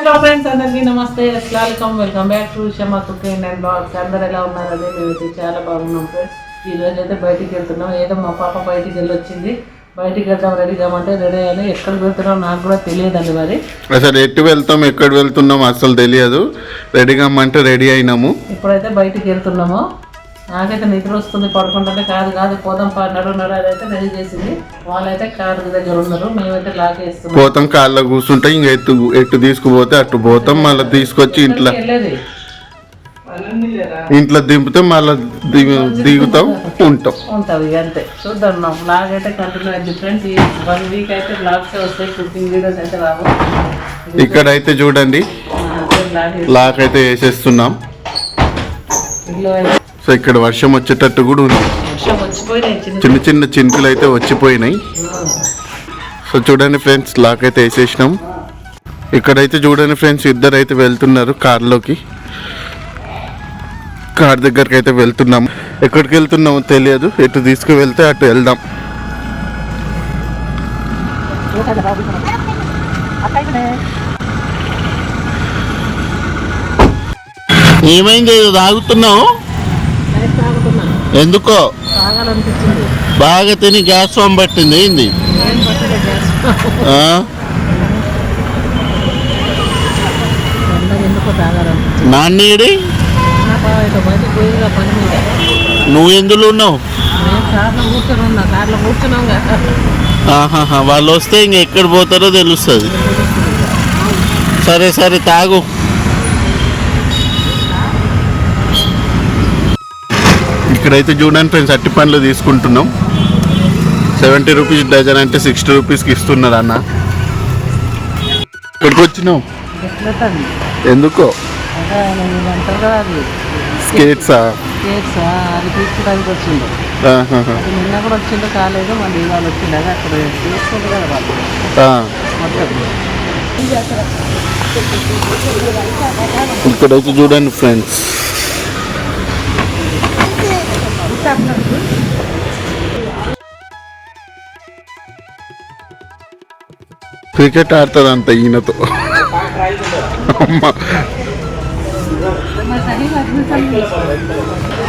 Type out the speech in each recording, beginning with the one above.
Hello friends అందరికీ నమస్తే. అస్సలం welcome back to Shama cooking and vlogs అందరు ఎలా ఉన్నారు? అదే మేమైతే చాలా బాగున్నాం ఫ్రెండ్స్ ఈ రోజు అయితే బయటికి వెళ్తున్నాం. ఏదో మా పాప బయటికి వెళ్ళొచ్చింది. బయటికి వెళ్దాం రెడీ కామంటే రెడీ అయ్యాను. ఎక్కడికి వెళ్తున్నాం నాకు కూడా తెలియదండి మరి. అసలు ఎటు వెళ్తాం ఎక్కడ వెళ్తున్నాం అసలు తెలియదు. రెడీగా అంటే రెడీ అయినాము. ఇప్పుడైతే బయటికి వెళ్తున్నాము. నాకైతే నిద్ర వస్తుంది పడుకుంటుంటే కాదు కాదు పోదాం పా నడు నడు అదైతే రెడీ చేసింది. వాళ్ళైతే కారు దగ్గర ఉన్నారు మేమైతే లాగేస్తున్నాం పోతాం కాళ్ళ కూర్చుంటే ఇంక ఎటు ఎటు తీసుకుపోతే అటు పోతాం మళ్ళీ తీసుకొచ్చి ఇంట్లో. ఇంట్లో దింపితే మళ్ళీ దిగుతాం ఉంటాం. ఉంటుంది ఇక అంతే. చూద్దాం బ్లాగ్ అయితే కంటిన్యూ అయింది ఫ్రెండ్స్ ఈ వన్ వీక్ అయితే బ్లాగ్స్ వస్తాయి కుకింగ్ వీడియోస్ అయితే రావు. ఇక్కడైతే చూడండి. బ్లాగ్ లాక్ అయితే వేసేస్తున్నాం. అయితే సో ఇక్కడ వర్షం వచ్చేటట్టు కూడా ఉంది. వర్షం వచ్చిపోయినాయి చిన్న చిన్న చినుకులు అయితే వచ్చిపోయినాయి. సో చూడండి ఫ్రెండ్స్ లాక్ అయితే వేసేసినాం. ఇక్కడైతే చూడండి ఫ్రెండ్స్ ఇద్దరు అయితే వెళ్తున్నారు కార్లోకి. కార్ దగ్గరికి అయితే వెళ్తున్నాం. ఎక్కడికి వెళ్తున్నామో తెలియదు. ఎటు తీసుకువెళ్తే అటు వెళ్దాం. ఏమైంది? తాగుతున్నావు? ఎందుకో? బాగా తిని గ్యాస్ ఫామ్ పట్టింది ఏంది? నాన్నేడి? నువ్వు ఎందులో ఉన్నావు? వాళ్ళు వస్తే ఇంక ఎక్కడ పోతారో తెలుస్తుంది. సరే సరే తాగు. ఇక్కడైతే చూడండి ఫ్రెండ్స్ అట్టి పండ్లు తీసుకుంటున్నాం. సెవెంటీ రూపీస్ డజన్ అంటే సిక్స్టీ రూపీస్కి ఇస్తున్నారు అన్న. ఇక్కడికి వచ్చినావు? తగ్గి ఎందుకో? స్కేట్సా? కేక్స్ అది తీసుకోవడానికి వచ్చిండు ఆహాహా. అది నిన్న కూడా వచ్చిండు కాలేదు మళ్ళీ ఇవాళ వచ్చిండు అదే అక్కడ తీసుకుంటు కదా వాళ్ళు ఆ. మొత్తం ఇక్కడైతే చూడండి ఫ్రెండ్స్ క్రికెట్ ఆడుతుంది ఈయనతో. అమ్మ.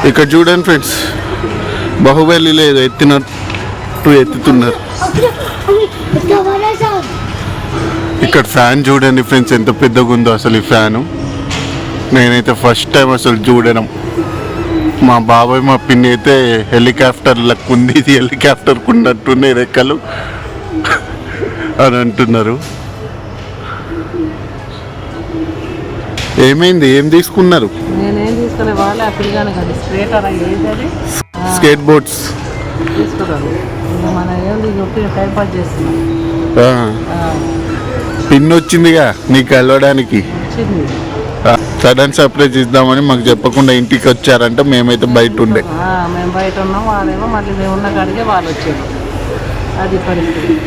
ఇక్కడ చూడండి ఫ్రెండ్స్ బాహుబలి లేదు ఎత్తినట్టు ఎత్తుతున్నారు. ఇక్కడ ఫ్యాన్ చూడండి ఫ్రెండ్స్ ఎంత పెద్దగా ఉందో అసలు ఈ ఫ్యాను. నేనైతే ఫస్ట్ టైం అసలు చూడడం మా బాబాయ్ మా పిన్ని అయితే హెలికాప్టర్లకు ఉంది. ఇది హెలికాప్టర్కు ఉన్నట్టున్నాయి రెక్కలు అని అంటున్నారు. ఏమైంది? ఏం తీసుకున్నారు? Skate boards. పిన్ వచ్చిందిగా నీకు కలవడానికి? వచ్చింది. సడన్ సర్ప్రైజ్ ఇద్దామని మాకు చెప్పకుండా ఇంటికి వచ్చారంటే మేమైతే బయట ఉండే మేము బయట ఉన్నాం వాళ్ళేమో మళ్ళీ మేము ఉన్న కాడికే వాళ్ళు వచ్చారు. అది పరిస్థితి.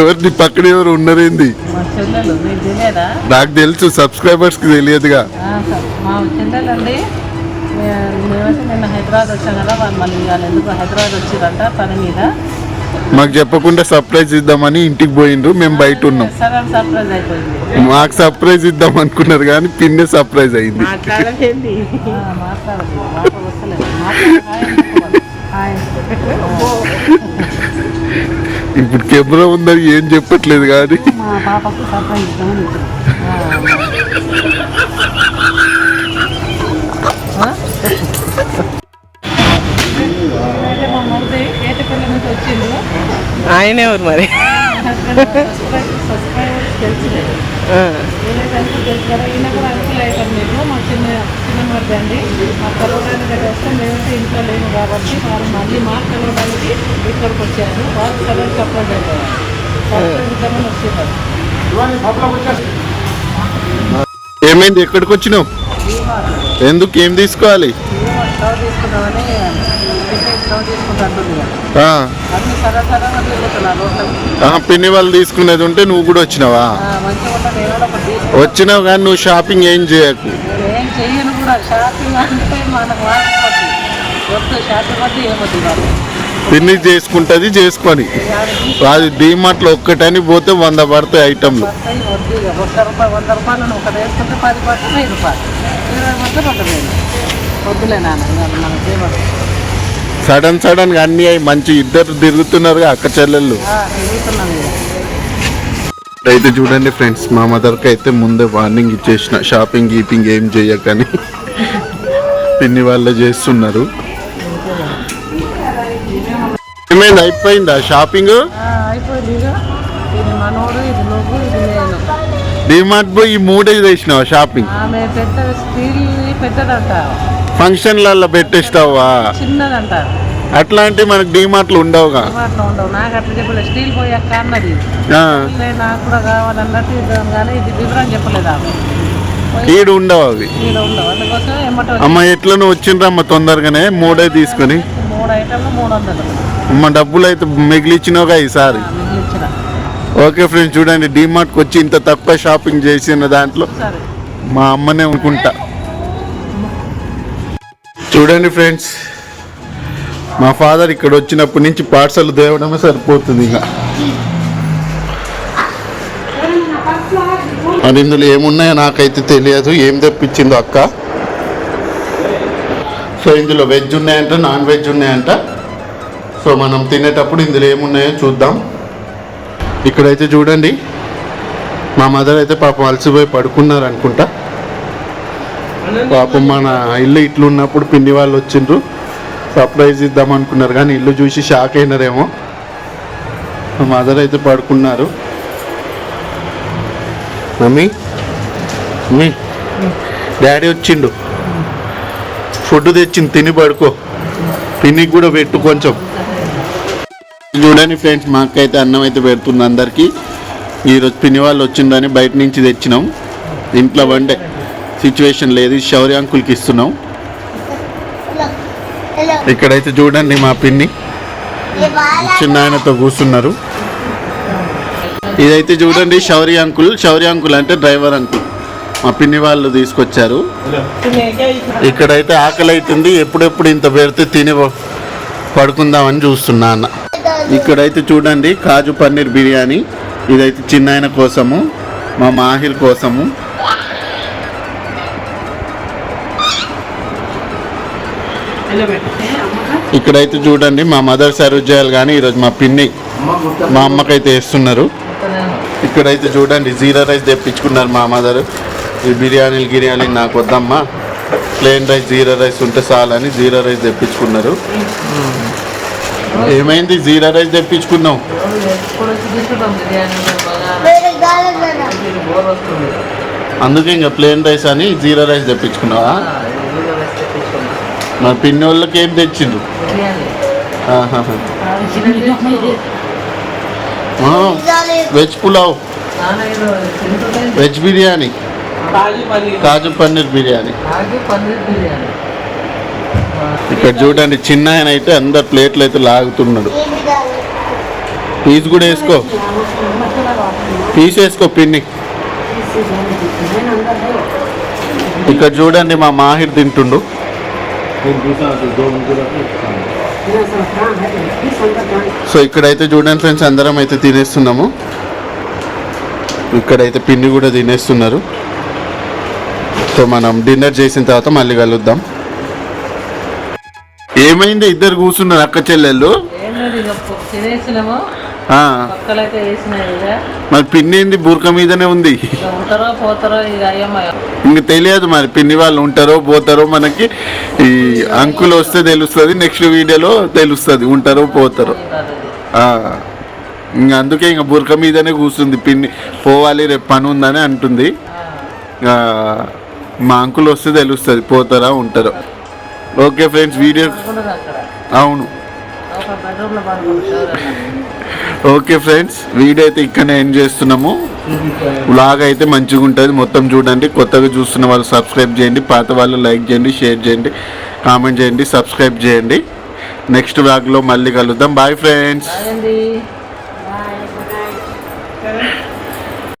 ఎవరిని పక్కన ఎవరు ఉన్నారేంది? నాకు తెలుసు సబ్స్క్రైబర్స్కి తెలియదుగా. ఆ, స- మా చెల్లెలు అండి మే- మేమైతే నిన్న హైదరాబాద్ వచ్చాం కదా వాళ్ళు మళ్ళీ వాళ్ళు ఎందుకు హైదరాబాద్ వచ్చిరంట పని మీద? మాకు చెప్పకుండా సర్ప్రైజ్ ఇద్దామని ఇంటికి పోయిండ్రు మేము బయట ఉన్నాం. సరే సర్ప్రైజ్ అయిపోయింది. మాకు సర్ప్రైజ్ ఇద్దాం అనుకున్నారు కానీ పిన్నే సర్ప్రైజ్ అయింది. ఇప్పుడు కెమెరా ఉందని ఏం చెప్పట్లేదు కానీ. చిన్న చిన్న మరిది అండి. మా కలవడానికి వస్తే మేమైతే ఇంట్లో లేము కాబట్టి మళ్ళీ మా కలవడానికి ఇక్కడికి వచ్చారు. వాళ్ళు ఏమైంది? ఎక్కడికి వచ్చినావు? ఎందుకు? ఏం తీసుకోవాలి? తీసుకుంటా పిన్ని వాళ్ళు తీసుకునేది ఉంటే నువ్వు కూడా వచ్చినావా. వచ్చినావు కానీ నువ్వు షాపింగ్ ఏం చేయకు. పిన్ని చేసుకుంటుంది చేసుకొని. అది డీమార్ట్లో ఒక్కటని పోతే వంద పడతాయి ఐటమ్లు వద్దులే నాన్న సడన్ సడన్గా అన్ని అయి మంచి ఇద్దరు తిరుగుతున్నారు అక్క చెల్లెళ్ళు. అయితే చూడండి ఫ్రెండ్స్ మా మదర్కి అయితే ముందే వార్నింగ్ ఇచ్చేసిన షాపింగ్ గీపింగ్ ఏం చేయకని. పిన్ని వాళ్ళే చేస్తున్నారు. ఏమైంది అయిపోయిందా షాపింగ్ డిమార్ట్ పోయి ఈ మూడే చేసినావా షాపింగ్ ఫంక్షన్లలో పెట్టేస్తావా? చిన్నదంట అట్లాంటి మనకు డిమార్ట్లు ఉండవుగా? డిమార్ట్లో ఉండవు. నాకు అట్లా చెప్పలేదు స్టీల్ పోయి అక్క అన్నది. నాకు కూడా కావాలన్నట్టు ఇద్దాం కానీ ఇది వివరం చెప్పలేదు ఆమె. ఈడు ఉండవు అవి. అమ్మ ఎట్లను వచ్చిండ్రమ్మ తొందరగానే మూడే తీసుకొని. అమ్మ డబ్బులు అయితే మిగిలిచ్చినవుగా ఈసారి. ఓకే ఫ్రెండ్స్ చూడండి డిమార్ట్కి వచ్చి ఇంత తక్కువ షాపింగ్ చేసిన దాంట్లో. మా అమ్మనే అనుకుంటా. చూడండి ఫ్రెండ్స్ మా ఫాదర్ ఇక్కడ వచ్చినప్పటి నుంచి పార్సల్ దేవడమే సరిపోతుంది ఇక. మరి ఇందులో ఏమున్నాయో నాకైతే తెలియదు ఏం తెప్పించిందో అక్క? సో ఇందులో వెజ్ ఉన్నాయంట నాన్ వెజ్ ఉన్నాయంట. సో మనం తినేటప్పుడు ఇందులో ఏమున్నాయో చూద్దాం. ఇక్కడైతే చూడండి మా మదర్ అయితే పాపం అలసిపోయి పడుకున్నారు అనుకుంటా. పాపం మన ఇల్లు ఇట్లు ఉన్నప్పుడు పిన్ని వాళ్ళు వచ్చిండ్రు. సర్ప్రైజ్ ఇద్దాం అనుకున్నారు కానీ ఇల్లు చూసి షాక్ అయినారేమో. మదర్ అయితే పడుకున్నారు. మమ్మీ మమ్మీ డాడీ వచ్చిండు. ఫుడ్ తెచ్చింది తిని పడుకో. పిన్నికి కూడా పెట్టు కొంచెం. చూడండి ఫ్రెండ్స్ మాకైతే అన్నం అయితే పెడుతుంది అందరికీ. ఈరోజు పిన్ని వాళ్ళు వచ్చిందని బయట నుంచి తెచ్చినాం. ఇంట్లో వండే. సిచ్యువేషన్ లేదు. శౌర్య అంకుల్కి ఇస్తున్నాం. ఇక్కడైతే చూడండి మా పిన్ని. చిన్న ఆయనతో కూర్చున్నారు. ఇదైతే చూడండి శౌర్య అంకుల్. శౌర్య అంకుల్ అంటే డ్రైవర్ అంకుల్. మా పిన్ని వాళ్ళు తీసుకొచ్చారు. ఇక్కడైతే ఆకలి అవుతుంది ఎప్పుడెప్పుడు ఇంత పెడితే తిని పడుకుందామని చూస్తున్నా అన్న. ఇక్కడైతే చూడండి కాజు పన్నీర్ బిర్యానీ. ఇదైతే చిన్నాయన కోసము మా మాహిర్ కోసము. ఇక్కడైతే చూడండి మా మదర్ సర్వ్ చేయాలి కానీ ఈరోజు మా పిన్ని మా అమ్మకైతే వేస్తున్నారు. ఇక్కడైతే చూడండి జీరా రైస్ తెప్పించుకున్నారు మా మదర్. ఈ బిర్యానీలు గిర్యానీలు నాకు వద్దమ్మా. ప్లేన్ రైస్ జీరా రైస్ ఉంటే చాలని జీరా రైస్ తెప్పించుకున్నారు. ఏమైంది? జీరా రైస్ తెప్పించుకున్నావు అందుకే ఇంకా ప్లేన్ రైస్ అని జీరా రైస్ తెప్పించుకున్నావా? మా పిన్ని వాళ్ళకి ఏం తెచ్చిండ్రు? వెజ్ పులావ్. వెజ్ బిర్యానీ. కాజు పన్నీర్. బిర్యానీ. కాజు పన్నీర్ బిర్యానీ. ఇక్కడ చూడండి చిన్న ఆయన అయితే అందరు ప్లేట్లు అయితే లాగుతున్నాడు. పీస్ కూడా వేసుకో. పీస్ వేసుకో పిన్ని. ఇక్కడ చూడండి మా మాహిర్ తింటుండు. సో ఇక్కడైతే చూడండి ఫ్రెండ్స్ అందరం అయితే తినేస్తున్నాము. ఇక్కడైతే పిన్ని కూడా తినేస్తున్నారు. సో మనం డిన్నర్ చేసిన తర్వాత మళ్ళీ కలుద్దాం. ఏమైంది? ఇద్దరు కూర్చున్నారు అక్క చెల్లెళ్ళు. మరి పిన్ని ఏంది? బురక మీదనే ఉంది. ఇక తెలియదు మరి పిన్ని వాళ్ళు ఉంటారో పోతారో మనకి. ఈ అంకులు వస్తే తెలుస్తుంది నెక్స్ట్ వీడియోలో తెలుస్తుంది ఉంటారో పోతారో. ఇంక అందుకే ఇంక బురక మీదనే కూర్చుంది పిన్ని పోవాలి రేపు పని ఉందని అంటుంది. మా అంకుల్ వస్తే తెలుస్తుంది పోతారా ఉంటారో. ఓకే ఫ్రెండ్స్ వీడియో అవును. ఓకే ఫ్రెండ్స్ వీడియో అయితే ఇక్కడనే ఎండ్ చేస్తున్నాము. వ్లాగ్ అయితే మంచిగా ఉంటుంది. మొత్తం చూడండి కొత్తగా చూస్తున్న వాళ్ళు సబ్స్క్రైబ్ చేయండి పాత వాళ్ళు లైక్ చేయండి షేర్ చేయండి కామెంట్ చేయండి సబ్స్క్రైబ్ చేయండి. నెక్స్ట్ వ్లాగ్లో మళ్ళీ కలుద్దాం. Bye friends